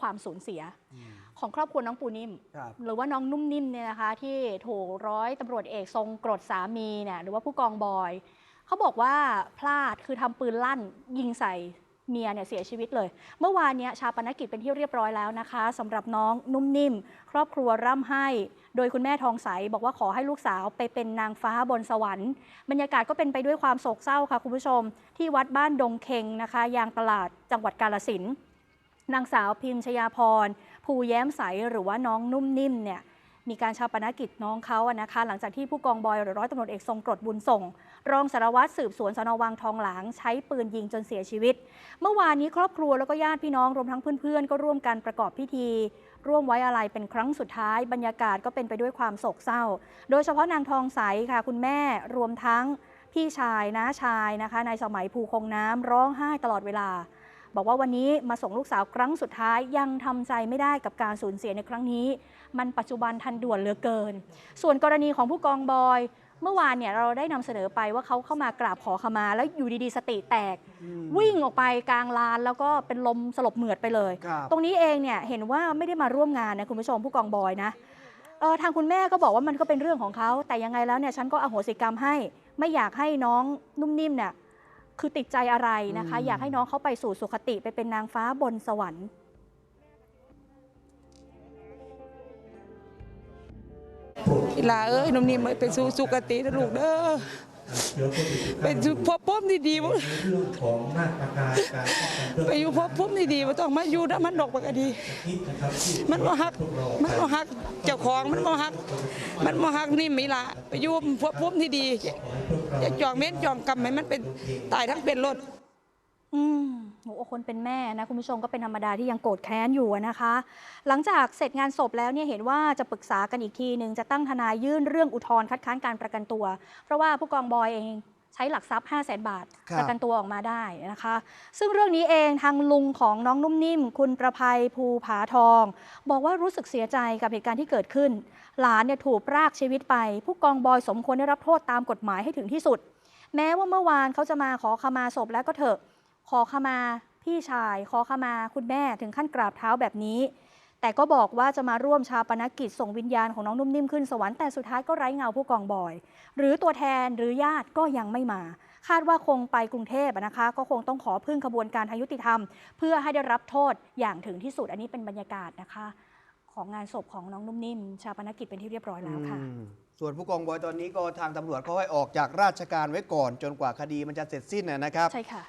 ความสูญเสีย ของครอบครัวน้องปูนิ่มครับหรือว่าน้องนุ่มนิ่มเนี่ยนะคะ ที่ถูกร้อยตำรวจเอกทรงกรดสามีเนี่ยหรือว่าผู้กองบอยเขาบอกว่าพลาดคือทำปืนลั่นยิงใส่เมียเนี่ยเสียชีวิตเลย เมื่อวานเนี้ยชาปนกิจเป็นที่เรียบร้อยแล้วนะคะสำหรับน้องนุ่มนิ่ม ครอบครัวร่ำให้ โดยคุณแม่ทองใส บอกว่าขอให้ลูกสาวไปเป็นนางฟ้าบนสวรรค์ บรรยากาศก็เป็นไปด้วยความโศกเศร้าค่ะคุณผู้ชม ที่วัดบ้านดงเคงนะคะ ยางตลาดจังหวัดกาลสินธุ์ นางสาวพิมชยาพร ภูแย้มใสหรือว่าน้องนุ่มนิ่มเนี่ยมีการชาปนกิจน้องเขาอะนะคะ หลังจากที่ผู้กองบอยหรือร้อยตำรวจเอกทรงกรดบุญส่ง รองสารวัตรสืบสวนสนวังทองหลางใช้ปืนยิงจนเสียชีวิต เมื่อวานนี้ครอบครัวแล้วก็ญาติพี่น้องรวมทั้งเพื่อนๆ ก็ร่วมกันประกอบพิธี ร่วมไว้อาลัยเป็นครั้งสุดท้าย บรรยากาศก็เป็นไปด้วยความโศกเศร้า โดยเฉพาะนางทองใสค่ะ คุณแม่รวมทั้งพี่ชายน้าชายนะคะนายสมัยภูคงน้ำร้องไห้ตลอดเวลา บอกว่าวันนี้มาส่งลูกสาวครั้งสุดท้ายยังทำใจไม่ได้กับการสูญเสียในครั้งนี้ มันปัจจุบันทันด่วนเหลือเกิน ส่วนกรณีของผู้กองบอย เมื่อวานเนี่ยเราได้นำเสนอไปว่าเขาเข้ามากราบขอขมาแล้วอยู่ดีๆ สติแตก วิ่งออกไปกลางลานแล้วก็เป็นลมสลบเหมือดไปเลยครับตรงนี้เองเนี่ยเห็นว่าไม่ได้มาร่วมงานนะคุณผู้ชมผู้กองบอยนะเออทางคุณแม่ก็บอกว่ามันก็เป็นเรื่องของเขา แต่ยังไงแล้วเนี่ยฉันก็อโหสิกรรมให้ ไม่อยากให้น้องนุ่มนิ่มเนี่ย คือติดใจอะไรนะคะอืมอยากให้น้องเขาไปสู่สุคติไปเป็นนางฟ้าบนสวรรค์ อีหลาเอ้ยหนุ่มนิ่มเอ้ยไปสู่สุคตินะลูกเด้อเดี๋ยวก็อีกครั้งไปสู่พบพบดีๆบ่ในเรื่องของมาตรการการป้องกันเรื่องไปอยู่พบพบดีๆบ่ต้องมาอยู่นำมันดอกบักอะดี พิษนะครับที่มันบ่ฮักพวกเรามันบ่ฮักเจ้าของมันบ่ฮัก มันบ่ฮักนิ่มอีหลาไปอยู่พบพบที่ดีขอให้พวกเรา ย่าจองเม้นจองกรรมให้มันเป็นตายทั้งเป็นรถอืมหัวอกคนเป็นแม่นะคุณผู้ชมก็เป็นธรรมดาที่ยังโกรธแค้นอยู่นะคะ หลังจากเสร็จงานศพแล้วเนี่ยเห็นว่าจะปรึกษากันอีกทีหนึ่งจะตั้งทนายยื่นเรื่องอุทธรณ์คัดค้านการประกันตัว เพราะว่าผู้กองบอยเอง ใช้หลักทรัพย์5 0 0แสนบาทครับประกันตัวออกมาได้นะคะ ซึ่งเรื่องนี้เองทางลุงของน้องนุ่มนิ่ม คุณประภัยภูผาทอง บอกว่ารู้สึกเสียใจกับเหตุการณ์ที่เกิดขึ้น หลานเนี่ยถูกพรากชีวิตไป ผู้กองบอยสมควรได้รับโทษตามกฎหมายให้ถึงที่สุด แม้ว่าเมื่อวานเขาจะมาขอขมาศพแล้วก็เถอะขอขมาพี่ชาย ขอขมาคุณแม่ถึงขั้นกราบเท้าแบบนี้ แต่ก็บอกว่าจะมาร่วมชาปนกิจส่งวิญญาณของน้องนุ่มนิ่มขึ้นสวรรค์แต่สุดท้ายก็ไร้เงาผู้กองบอย หรือตัวแทนหรือญาติก็ยังไม่มา คาดว่าคงไปกรุงเทพอะนะคะ ก็คงต้องขอพึ่งขบวนการทางยุติธรรม เพื่อให้ได้รับโทษอย่างถึงที่สุดอันนี้เป็นบรรยากาศนะคะ ของงานศพของน้องนุ่มนิ่ม ชาปนกิจเป็นที่เรียบร้อยแล้วค่ะอืมส่วนผู้กองบอยตอนนี้ก็ทางตำรวจเขาให้ออกจากราชการไว้ก่อน จนกว่าคดีมันจะเสร็จสิ้นนะนะครับ ใช่ค่ะ